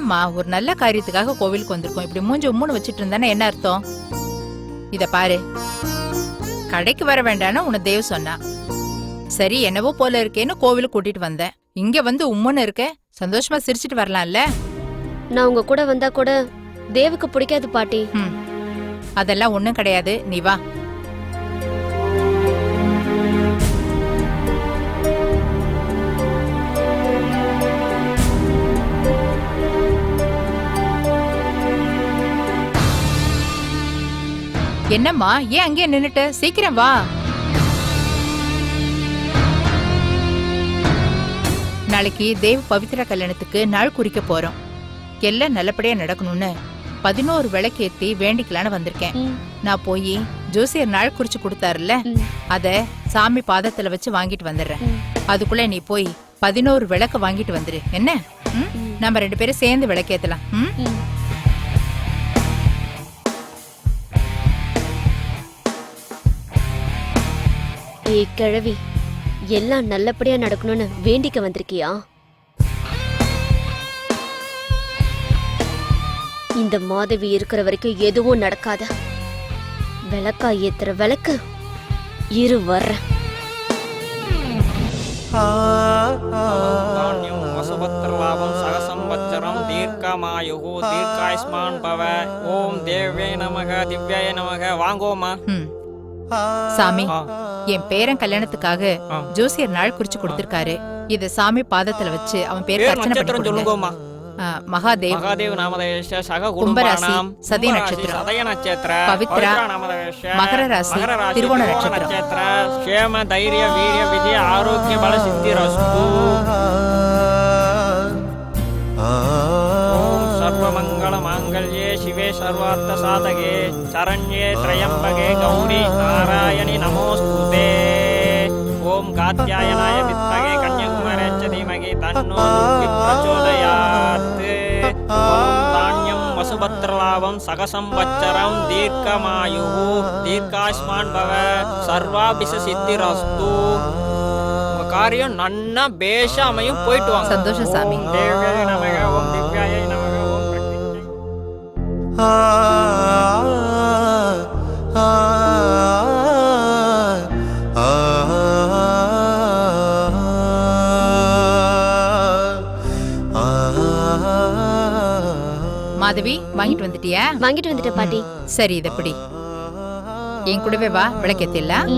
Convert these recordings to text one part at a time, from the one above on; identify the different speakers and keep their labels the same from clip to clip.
Speaker 1: என்னம்மா ஒரு நல்ல காரியத்துக்காக கோவிலுக்கு வந்திருக்கோம். இப்படி மூஞ்சி உம்முன்னு வச்சிட்டு இருந்தானே என்ன அர்த்தம்? இத பாரு. கடைக்கு வர வேண்டாம்னு உன்னை தேவ் சொன்னா. சரி என்னவோ போல இருக்கேன்னு கோவிலுக்கு கூட்டிட்டு வந்தேன். இங்க வந்து உம்முன்னு இருக்க? சந்தோஷமா சிரிச்சிட்டு வரலாம்ல?
Speaker 2: நான் உங்க கூட வந்தா கூட தேவுக்கு பிடிக்காது பாட்டி.
Speaker 1: ம். அதெல்லாம் ஒண்ணும் கிடையாது. நீ வா. என்னம்மா ஏன் அங்கேயே நின்னுட்ட? சீக்கிரம் வா. நாளைக்கு தேவ் பவித்ரா கல்யாணத்துக்கு நாள் குறிக்க போறோம். எல்லாம் நல்லபடியா நடக்கணும்னு பதினோரு விளக்கேத்தி வேண்டிக்கலான்னு வந்திருக்கேன். நான் போய் ஜோசியர் நாள் குறிச்சு கொடுத்தாருல்ல அத சாமி பாதத்துல வச்சு வாங்கிட்டு வந்துடுறேன். அதுக்குள்ள நீ போய் பதினோரு விளக்கு வாங்கிட்டு வந்துரு. என்ன. நம்ம ரெண்டு பேரும் சேர்ந்து விளக்கேத்தலாம். ம்?
Speaker 2: ஏய் கிழவி எல்லாம் நல்லபடியா நடக்கணும்னு வேண்டிக்க வந்திருக்கியா? இந்த மாதவி இருக்கிற வரைக்கும் எதுவும் நடக்காத. விளக்கா ஏத்துற விளக்கு. இரு
Speaker 3: வசுபத்திரலாபம் சகசம்பத்சரம் தீர்க்கமாயுः தீர்க்காயுஷ்மான் பவ ஓம் தேவே நமக திவ்யாய நமக வாங்கோமா.
Speaker 1: சாமி
Speaker 3: ஆ,
Speaker 1: என் பேரன் கல்யாணத்துக்காக
Speaker 3: ஆ.
Speaker 1: ஜோசியர் நாள் குறிச்சு கொடுத்திருக்காரு இத சாமி பாதத்துல வச்சு அவன்
Speaker 3: பேர்
Speaker 1: அர்ச்சனை பண்ணி
Speaker 3: நட்சத்திரம்
Speaker 1: கொடுங்க.
Speaker 3: சொல்லுங்கோமா
Speaker 1: ஆ, மகாதேவ்
Speaker 3: மகாதேவ் நாமதேஷ சக
Speaker 1: கும்பராசி, சதய நட்சத்திரம்.
Speaker 3: சதய நட்சத்திர
Speaker 1: பவித்ரா,
Speaker 3: நாமதேஷ
Speaker 1: மகர ராசி, திருவோண நட்சத்திரம்.
Speaker 3: நட்சத்திர க்ஷேம தைரிய வீரிய விஜய ஆரோக்கிய பல சித்திரஸ்து ஓம் சர்வமங்கள மாங்கல்யே சிவே சர்வார்த்த சாதகே சரண்யே திரையம்பகே கௌரி நாராயணி நமோஸ்துதே ஓம் காத்யாயனாய வித்மகே கன்யகுமாரேச்ச தீமகி தன்னோ துர்கி பிரச்சோதயாத் ஓம் தானியம் வசுபத்ரலாபம் சகசம்பச்சரம் தீர்க்கமாயு தீர்க்காஸ்மான் பவ சர்வாபிஷ சித்திரஸ்து உங்க காரியம் நன்னா பேஷ அமையும் போயிட்டு வாங்க
Speaker 1: சந்தோஷம் சாமி.
Speaker 3: ஓம் தேவ்யாய நமக ஓம்
Speaker 1: மாதவி வாங்கிட்டு வந்துட்டியா
Speaker 2: வாங்கிட்டு வந்துட்டேன் பாட்டி
Speaker 1: சரி இத பிடி என் கூடவே வா விளக்கேத்திடலாம்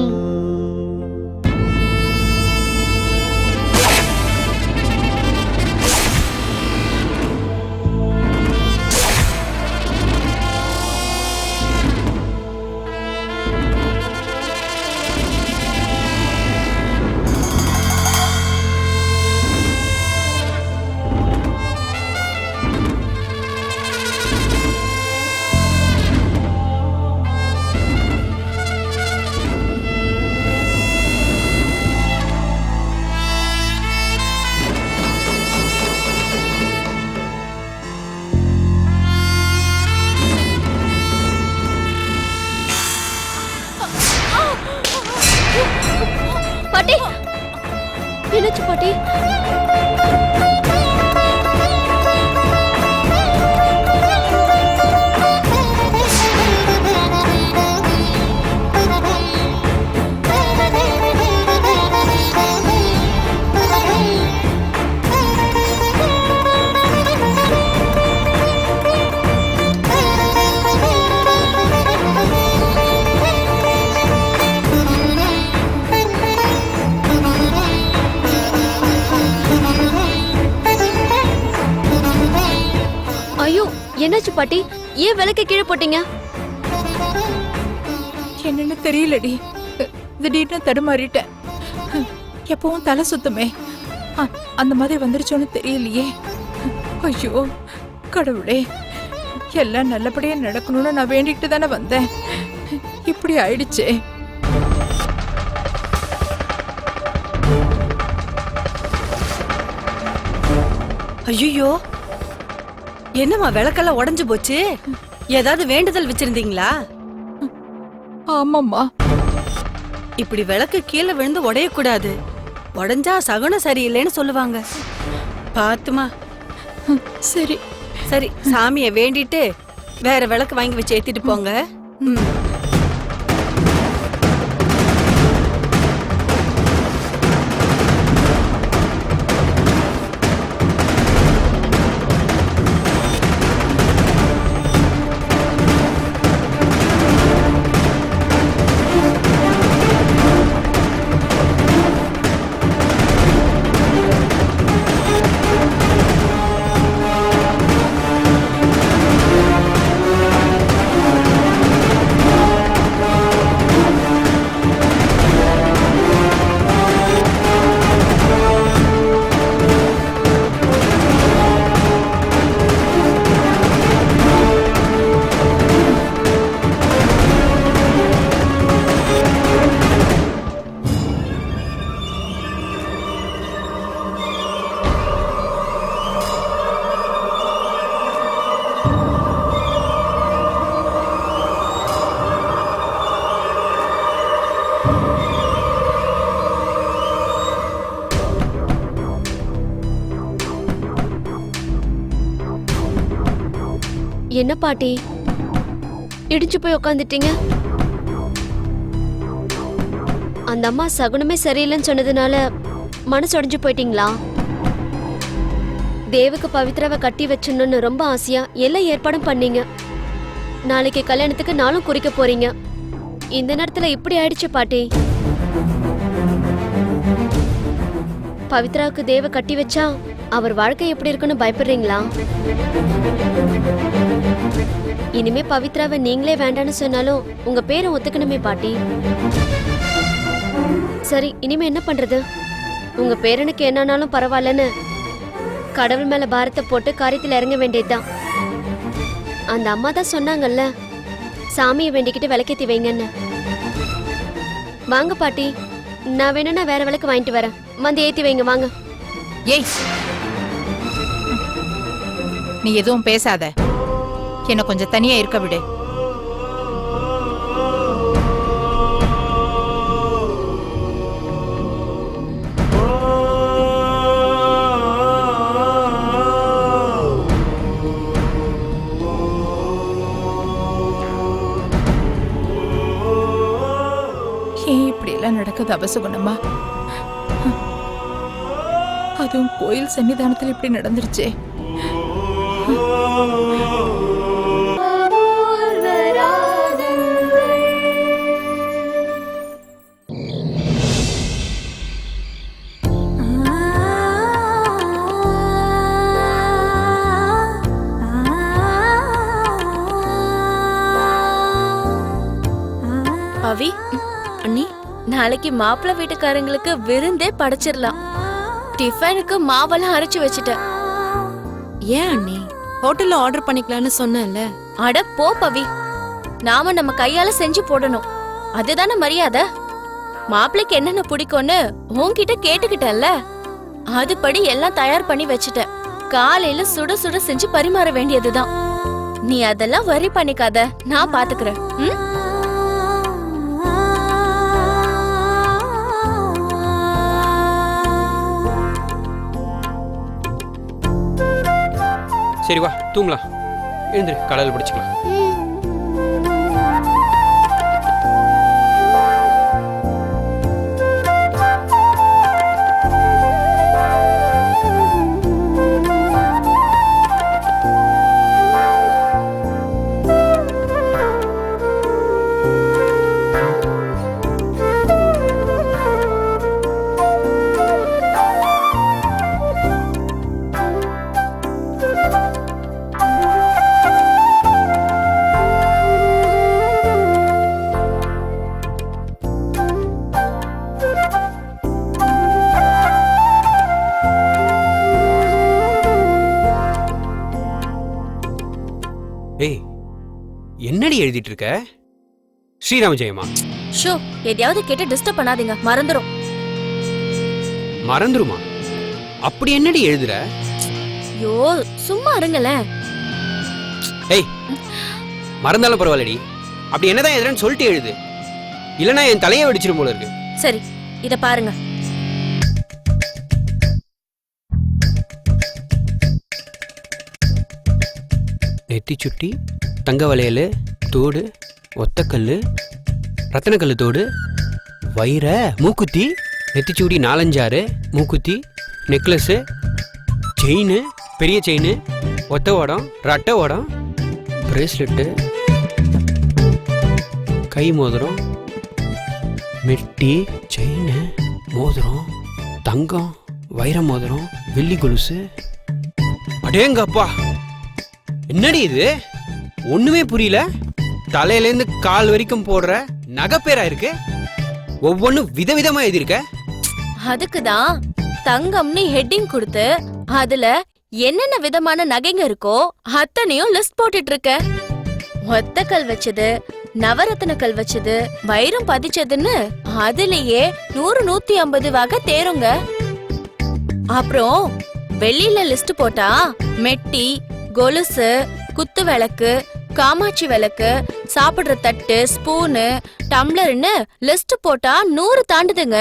Speaker 2: என்னாச்சு பாட்டி? ஏன் விளக்க கீழே போட்டீங்க?
Speaker 1: என்னன்னு தெரியலடி. திடீர்னு தடுமாறிட்டேன். எப்பவும் தலை சுத்தமே. அந்த மாதிரி வந்துருச்சோன்னு தெரியலையே. ஐயோ கடவுளே. எல்லாம் நல்லபடியா நடக்கணும்னு நான் வேண்டிக்கிட்டு தானே வந்தேன். இப்படி ஆயிடுச்சே.
Speaker 4: ஐயோ என்னம்மா விளக்கெல்லாம் உடைஞ்சு போச்சு? ஏதாவது வேண்டுதல் வச்சிருந்தீங்களா?
Speaker 1: ஆமாம்மா.
Speaker 4: இப்படி விளக்கு கீழே விழுந்து உடையக்கூடாது. உடைஞ்சா சகுனம் சரியில்லைன்னு சொல்லுவாங்க. பாத்துமா.
Speaker 1: சரி.
Speaker 4: சரி சாமிய வேண்டிட்டு வேற விளக்கு வாங்கி வச்சு ஏத்திட்டு போங்க. ம்.
Speaker 2: என்ன பாட்டி? இடிச்சு போய் உக்காந்துட்டீங்க? அந்த அம்மா சகுனமே சரியில்லைன்னு சொன்னதுனால மனசு உடைஞ்சு போயிட்டீங்களா? தேவுக்கு பவித்ராவை கட்டி வச்சிடணும்னு ரொம்ப ஆசையா எல்லா ஏற்பாடும் பண்ணீங்க. நாளைக்கு கல்யாணத்துக்கு நாளும் குறிக்க போறீங்க. இந்த நேரத்துல இப்படி ஆயிடுச்சு பாட்டி. பவித்ராவுக்கு தேவ கட்டி வச்சா அவர் வாழ்க்கை எப்படி இருக்குன்னு பயப்படுறீங்களா? இனிமே பவித்ராவை நீங்களே வேண்டான்னு சொன்னாலும் உங்க பேரை ஒத்துக்கணுமே பாட்டி. சரி இனிமே என்ன பண்றது? உங்க பேரனுக்கு என்னன்னாலும் பரவாயில்லன்னு கடவுள் மேல பாரத்தை போட்டு காரியத்தில் இறங்க வேண்டியதுதான். அந்த அம்மா தான் சொன்னாங்கல்ல சாமியை வேண்டிக்கிட்டு விளக்கேத்தி வைங்கன்னு. வாங்க பாட்டி. நான் வேணும்னா வேற விளக்கு வாங்கிட்டு வரேன். வந்து ஏத்தி வைங்க வாங்க.
Speaker 1: ஏய். நீ எதுவும் பேசாத. என்ன கொஞ்சம் தனியா இருக்க விடு. ஏன் இப்படி எல்லாம் நடக்குது அபசகுணமா அதுவும் கோயில் சன்னிதானத்தில் இப்படி நடந்துருச்சே.
Speaker 5: அவி அண்ணி நாளைக்கு மாப்பிள்ளை வீட்டுக்காரங்களுக்கு விருந்தே படைச்சிடலாம். டிஃபனுக்கு மாவெல்லாம் அரைச்சு வச்சுட்டேன்.
Speaker 6: ஏன் அண்ணி? ஹோட்டல்ல ஆர்டர் பண்ணிக்கலாம்னு சொன்னேன்ல.
Speaker 5: அட போ பவி. நாம நம்ம கையால செஞ்சு போடணும். அதுதானே மரியாதை? மாப்பிள்ளைக்கு என்னென்ன பிடிக்கும்னு உன்கிட்ட கேட்டுக்கிட்டேன்ல. அதுபடி எல்லாம் தயார் பண்ணி வச்சுட்டேன். காலையில சுட சுட செஞ்சு பரிமாற வேண்டியதுதான். நீ அதெல்லாம் வரி பண்ணிக்காத. நான் பாத்துக்கிறேன். ம்?
Speaker 7: சரி வா தூங்கலாம். எழுந்துரு கடல் பிடிச்சிக்கலாம். என்னடி எழுதிட்டு இருக்க ஸ்ரீராம ஜெயமா.
Speaker 5: ஷோ எதையாவது கேட்டு டிஸ்டர்ப் பண்ணாதீங்க மறந்துரும்.
Speaker 7: மறந்துருமா? அப்படி என்னடி எழுதுற?
Speaker 5: யோ சும்மா இருங்களேன்.
Speaker 7: ஏய் மறந்தாலும் பரவாயில்லடி. அப்படி என்னதான் எழுதுறேன்னு சொல்லிட்டு எழுது. இல்லைன்னா என் தலையை வெடிச்சிரும் போல இருக்கு.
Speaker 5: சரி இத பாருங்க.
Speaker 7: நெத்தி சுட்டி தங்க வளையல் தோடு ஒத்தக்கல் ரத்தனக்கல் தோடு வைர மூக்குத்தி நெத்திச்சூடி நாலஞ்சாறு மூக்குத்தி நெக்லஸ்ஸு செயின் பெரிய செயின் ஒத்த ஓடம் ரட்ட ஓடம் பிரேஸ்லெட்டு கை மோதிரம் மெட்டி செயின் மோதிரம் தங்கம் வைர மோதிரம் வெள்ளி கொலுசு. அடேங்கப்பா! என்னடி இது? ஒன்றுமே புரியல. தலையிலேருந்து கால் வரைக்கும் போடுற நகைப்பேரா இருக்கு? ஒவ்வொன்றும் விதவிதமா எழுதியிருக்க?
Speaker 5: அதுக்கு தான் தங்கம்னு ஹெட்டிங் கொடுத்து அதுல என்னென்ன விதமான நகைங்க இருக்கோ அத்தனையும் லிஸ்ட் போட்டுட்டு இருக்க ஒத்த கல் வச்சது நவரத்ன கல் வச்சது வைரம் பதிச்சதுன்னு அதுலயே நூறு நூத்தி ஐம்பது வகை தேருங்க. அப்புறம் வெள்ளியில லிஸ்ட் போட்டா மெட்டி கொலுசு குத்து விளக்கு காமாட்சி விளக்கு சாப்பிடுற தட்டு ஸ்பூனு டம்ளர்னு லிஸ்ட் போட்டா நூறு தாண்டுதுங்க.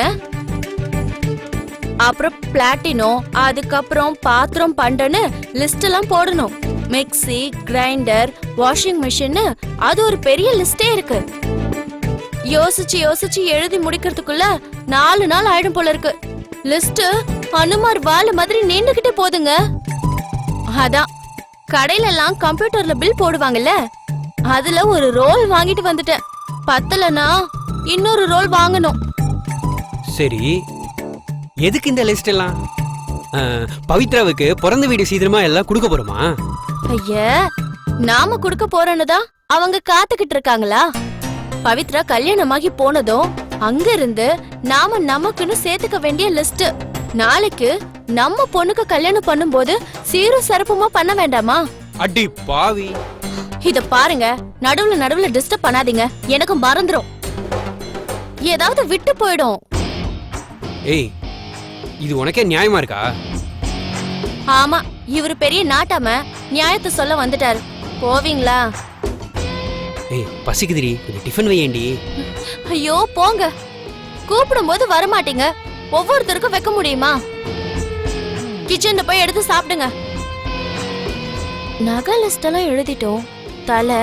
Speaker 5: அப்புறம் பிளாட்டினோ அதுக்கப்புறம் பாத்திரம் பண்டன்னு லிஸ்ட் எல்லாம் போடணும். மிக்ஸி கிரைண்டர் வாஷிங் மிஷின் அது ஒரு பெரிய லிஸ்டே இருக்கு. யோசிச்சு யோசிச்சு எழுதி முடிக்கிறதுக்குள்ள நாலு நாள் ஆயிடும் போல இருக்கு. லிஸ்ட் அனுமார் வாழ மாதிரி நீண்டுகிட்டே போதுங்க. அதான் கடையில எல்லாம் கம்ப்யூட்டர்ல பில் போடுவாங்கல்ல? அதுல ஒரு ரோல் வாங்கிட்டு வந்துட்டேன். பத்தலனா இன்னொரு ரோல் வாங்கணும்.
Speaker 7: சரி. எதுக்கு இந்த லிஸ்ட் எல்லாம்? ஆ, பவித்ராவுக்கு பிறந்த வீடு சீக்கிரமா எல்லாம் கொடுக்க போறோமா?
Speaker 5: ஐய நாம குடுக்க போறோன்னு தான் அவங்க காத்துக்கிட்டு இருக்காங்களா? பவித்ரா கல்யாணமாகி போனதும் அங்க இருந்து நாம நமக்குன்னு சேர்த்துக்க வேண்டிய லிஸ்ட் நாளைக்கு நம்ம பொண்ணுக்கு கல்யாணம் பண்ணும்போது சீரும் சிறப்புமா பண்ண வேண்டாமா?
Speaker 7: அடி பாவி.
Speaker 5: இத பாருங்க. நடுவுல நடுவுல டிஸ்டர்ப் பண்ணாதீங்க. எனக்கு மறந்துரும். ஏதாவது விட்டு போயிடும்.
Speaker 7: ஏய் இது உனக்கே நியாயமா இருக்கா?
Speaker 5: ஆமா இவரு பெரிய நாட்டாம நியாயத்தை சொல்ல வந்துட்டாரு. போவீங்களா?
Speaker 7: ஏய் பசிக்குதுடி. கொஞ்சம் டிஃபன் வையேண்டி.
Speaker 5: ஐயோ போங்க. கூப்பிடும்போது வரமாட்டீங்க. ஒவ்வொருத்தருக்கும் வைக்க முடியுமா? கிச்சன்ல போய் எடுத்து சாப்பிடுங்க. நகை லிஸ்ட் எல்லாம் எழுதிட்டோம். தலை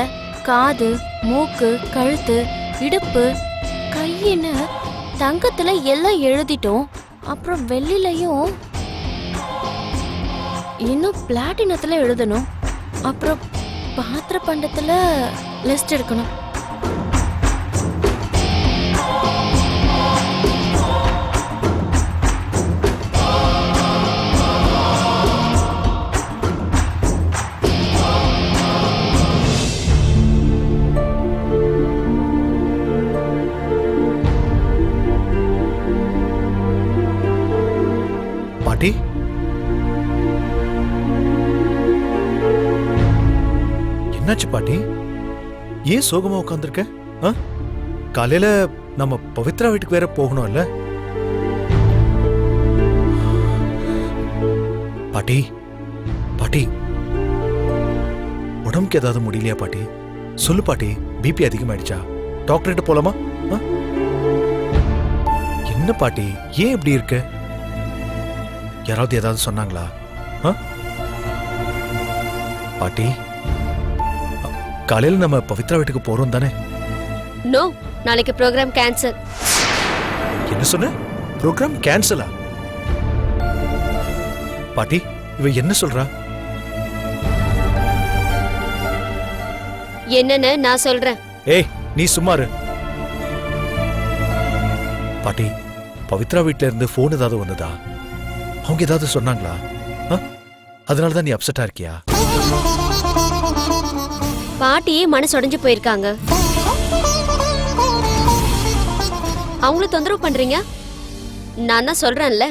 Speaker 5: காது மூக்கு கழுத்து இடுப்பு கையின்னு தங்கத்துல எல்லாம் எழுதிட்டோம். அப்புறம் வெள்ளிலையும் இன்னும் பிளாட்டினத்துல எழுதணும். அப்புறம் பாத்திர பண்டத்துல லிஸ்ட் எடுக்கணும்.
Speaker 8: ஏன் சோகமா உட்காந்துருக்க காலையில நம்ம பவித்ரா வீட்டுக்கு வேற போகணும்ல. பாட்டி பாட்டி. உடம்புக்கு ஏதாவது முடியலையா பாட்டி? சொல்லு பாட்டி பிபி அதிகமாயிடுச்சா? டாக்டர்கிட்ட போலாமா? என்ன பாட்டி ஏன் இப்படி இருக்க? யாராவது ஏதாவது சொன்னாங்களா? பாட்டி காலையில நம்ம பவித்ரா வீட்டுக்கு போறோம் தானே?
Speaker 2: நோ நாளைக்கு ப்ரோக்ராம் கேன்சல்
Speaker 8: என்ன சொன்ன? ப்ரோக்ராம் கேன்சலா பாட்டி இவ என்ன சொல்றா?
Speaker 2: என்னன்னு நான் சொல்றேன்.
Speaker 8: ஏய் நீ சும்மா இரு. பாட்டி பவித்ரா வீட்ல இருந்து ஃபோன் ஏதாவது வந்ததா? அவங்க ஏதாவது சொன்னாங்களா? அதனால தான் நீ அப்செட்டா இருக்கியா?
Speaker 2: பாட்டியே மனசு உடைஞ்சு போயிருக்காங்க. அவங்கள தொந்தரவு பண்றீங்க? நான் தான் சொல்றேன்ல.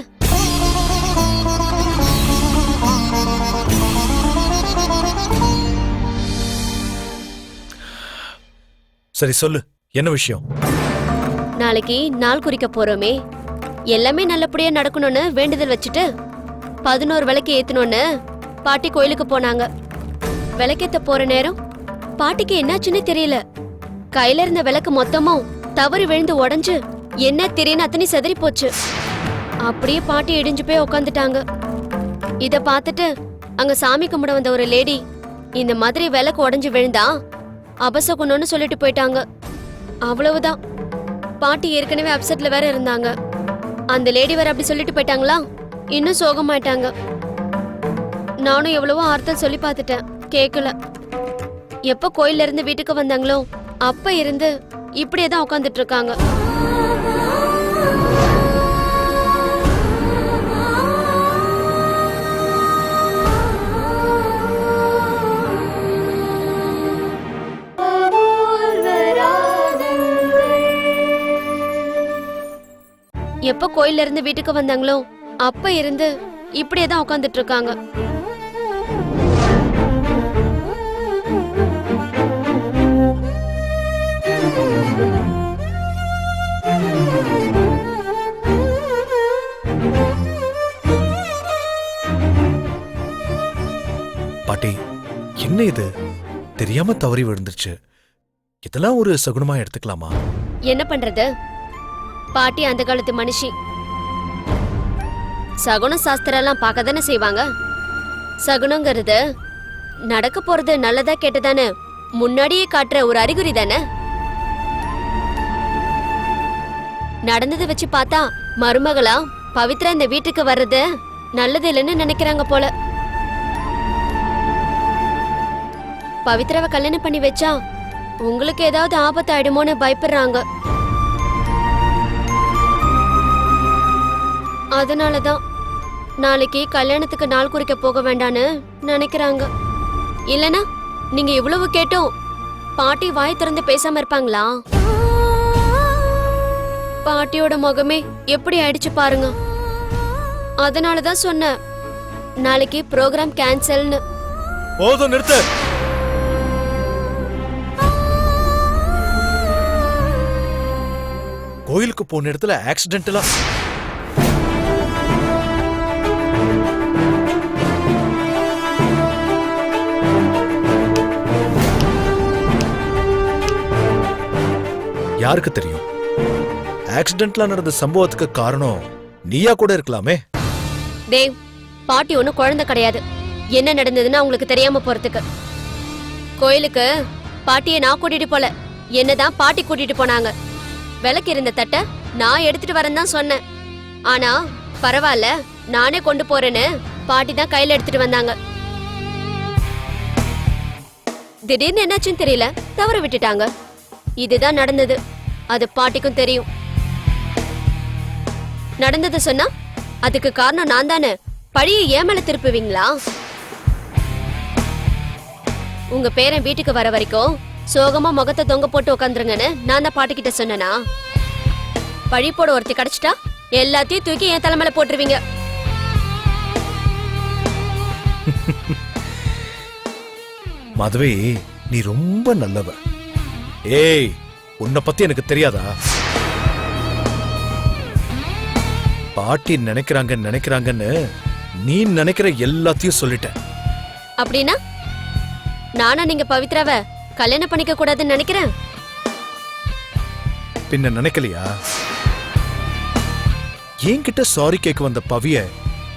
Speaker 8: சரி சொல்லு. என்ன விஷயம்?
Speaker 2: நாளைக்கு நாள் குறிக்க போறோமே. எல்லாமே நல்லபடியா நடக்கணும்னு வேண்டுதல் வச்சுட்டு பதினோரு விளக்கு ஏத்தணும்னு பாட்டி கோயிலுக்கு போனாங்க. விளக்கேத்த போற நேரம் பாட்டிக்கு என்னாச்சுன்னே தெரியல. கையில இருந்த விளக்கு மொத்தமும் தவறி விழுந்து உடஞ்சு என்ன தெரியுன்னு அத்தனை செதறி போச்சு. அப்படியே பாட்டி இடிஞ்சு போய் உக்காந்துட்டாங்க. இத பார்த்துட்டு அங்க சாமி கும்பிட வந்த ஒரு லேடி இந்த மாதிரி விளக்கு உடஞ்சு விழுந்தா அபசகுணம்னு சொல்லிட்டு போயிட்டாங்க. அவ்வளவுதான். பாட்டி ஏற்கனவே அப்செட்ல வேற இருந்தாங்க. அந்த லேடி வேற அப்படி சொல்லிட்டு போயிட்டாங்களா? இன்னும் சோகமாயிட்டாங்க. நானும் எவ்வளவோ அர்த்தம் சொல்லி பார்த்துட்டேன். கேட்கல எப்ப கோயில்ல இருந்து வீட்டுக்கு வந்தாங்களோ அப்ப இருந்து இப்படியே தான் உட்காந்துட்டு இருக்காங்க. எப்ப கோயில்ல இருந்து வீட்டுக்கு வந்தாங்களோ அப்ப இருந்து இப்படியே தான் உட்காந்துட்டு இருக்காங்க.
Speaker 8: என்ன இது? தெரியாம தவறி விழுந்துருச்சு. இதெல்லாம் ஒரு சகுனமா எடுத்துக்கலாமா?
Speaker 2: என்ன பண்றது? பாட்டி அந்த காலத்து மனுஷி. சகுன சாஸ்திரம் எல்லாம் பார்க்க தானே செய்வாங்க? சகுனங்கிறது நடக்க போறது நல்லதா கெட்டதானே முன்னாடியே காட்டுற ஒரு அறிகுறி தானே? நடந்ததை வச்சு பார்த்தா மருமகளா பவித்ரா இந்த வீட்டுக்கு வர்றது நல்லது இல்லைன்னு நினைக்கிறாங்க போல. பவித்ராவை கல்யாணம் பண்ணி வச்சா உங்களுக்கு ஏதாவது ஆபத்து ஆயிடுமோன்னு பயப்படுறாங்க. அதனாலதான் நாளைக்கு கல்யாணத்துக்கு நாள் குறிக்க போக வேண்டான்னு நினைக்கிறாங்க. இல்லனா நீங்க இவ்வளவு கேட்டும் பாட்டி வாய் திறந்து பேசாம இருப்பாங்களா? பாட்டியோட முகமே எப்படி ஆயிடுச்சு பாருங்க. அதனாலதான் சொன்னேன் நாளைக்கு ப்ரோக்ராம் கேன்சல்னு
Speaker 8: போதும் நிறுத்து. கோயிலுக்கு போன இடத்துல ஆக்சிடென்டலா யாருக்கு தெரியும்? ஆக்சிடென்ட்ல நடந்த சம்பவத்துக்கு காரணம் நீயா கூட இருக்கலாமே.
Speaker 2: தேவ் பாட்டி ஒன்றும் குழந்தை கிடையாது. என்ன நடந்ததுன்னு அவங்களுக்கு தெரியாம போறதுக்கு. கோயிலுக்கு பாட்டியை நான் கூட்டிட்டு போல. என்னதான் பாட்டி கூட்டிட்டு போனாங்க. விளக்கு இருந்த தட்டை நான் எடுத்துட்டு வரேன்னு தான் சொன்னேன். ஆனா பரவாயில்ல நானே கொண்டு போறேன்னு பாட்டி தான் கையில எடுத்துட்டு வந்தாங்க. திடீர்னு என்னாச்சுன்னு தெரியல தவற விட்டுட்டாங்க. இதுதான் நடந்தது. அது பாட்டிக்கும் தெரியும். நடந்தது சொன்னா அதுக்கு காரணம் நான் தானே. பழிய ஏமல திருப்புவீங்களா? உங்க பேரன் வீட்டுக்கு வர வரைக்கும் சோகமா முகத்தை தொங்க போட்டு உட்காந்துருங்கன்னு நான் தான் பாட்டுக்கிட்ட சொன்னனா? பழி போட ஒருத்தி கிடைச்சிட்டா எல்லாத்தையும் தூக்கி என் தலைமையில போட்டுருவீங்க.
Speaker 8: மதுவை நீ ரொம்ப நல்லவ. ஏய் உன்னை பத்தி எனக்கு தெரியாதா? பாட்டி நினைக்கிறாங்க நினைக்கிறாங்கன்னு நீ நினைக்கிற எல்லாத்தையும் சொல்லிட்ட
Speaker 2: அப்படின்னா நானா நீங்க பவித்ராவ கல்யாணம் பண்ணிக்க கூடாதுன்னு நினைக்கிறேன்.
Speaker 8: பின்ன நினைக்கலையா? என்கிட்ட சாரி கேட்க வந்த பவிய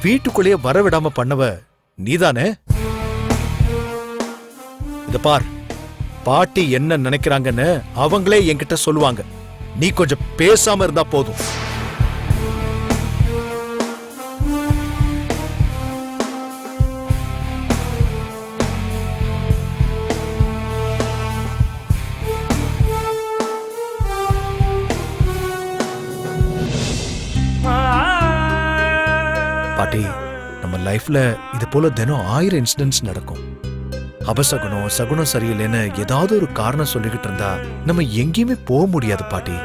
Speaker 8: வீட்டுக்குள்ளேயே வரவிடாம பண்ணவ நீதானே? இத பார் பாட்டி என்ன நினைக்கிறாங்கன்னு அவங்களே என்கிட்ட சொல்லுவாங்க. நீ கொஞ்சம் பேசாம இருந்தா போதும். லைஃப்ல இது போல தினம் ஆயிரம் இன்சிடென்ட்ஸ் நடக்கும். அபசகுனம் சகுனம் சரியில்லைன்னு ஏதாவது ஒரு காரணம் சொல்லிக்கிட்டு இருந்தா நம்ம எங்கேயுமே போக முடியாது பாட்டி.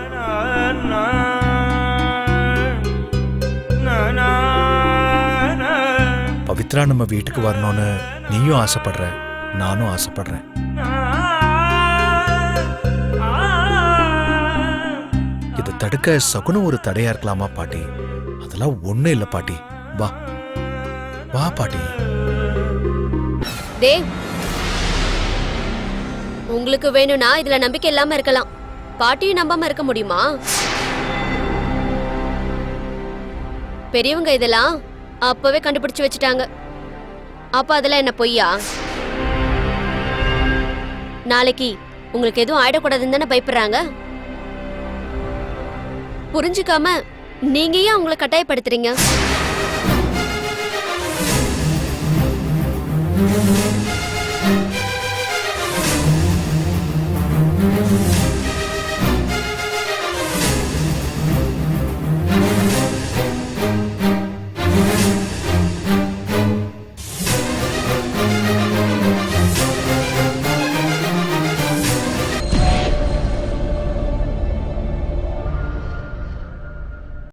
Speaker 8: பவித்ரா நம்ம வீட்டுக்கு வரணும்னு நீயும் ஆசைப்படுற நானும் ஆசைப்படுறேன். இதை தடுக்க சகுனம் ஒரு தடையா இருக்கலாமா பாட்டி? அதெல்லாம் ஒண்ணும் இல்ல பாட்டி. வா. வா பாட்டி.
Speaker 2: தேவ் உங்களுக்கு வேணும்னா இதுல நம்பிக்கை இல்லாம இருக்கலாம். பாட்டியும் நம்பாம இருக்க முடியுமா? பெரியவங்க இதெல்லாம் அப்பவே கண்டுபிடிச்சு வச்சுட்டாங்க. அப்ப அதெல்லாம் என்ன பொய்யா? நாளைக்கு உங்களுக்கு எதுவும் ஆயிடக்கூடாதுன்னு தானே பயப்படுறாங்க? புரிஞ்சுக்காம நீங்க ஏன் அவங்களை கட்டாயப்படுத்துறீங்க? Thank you.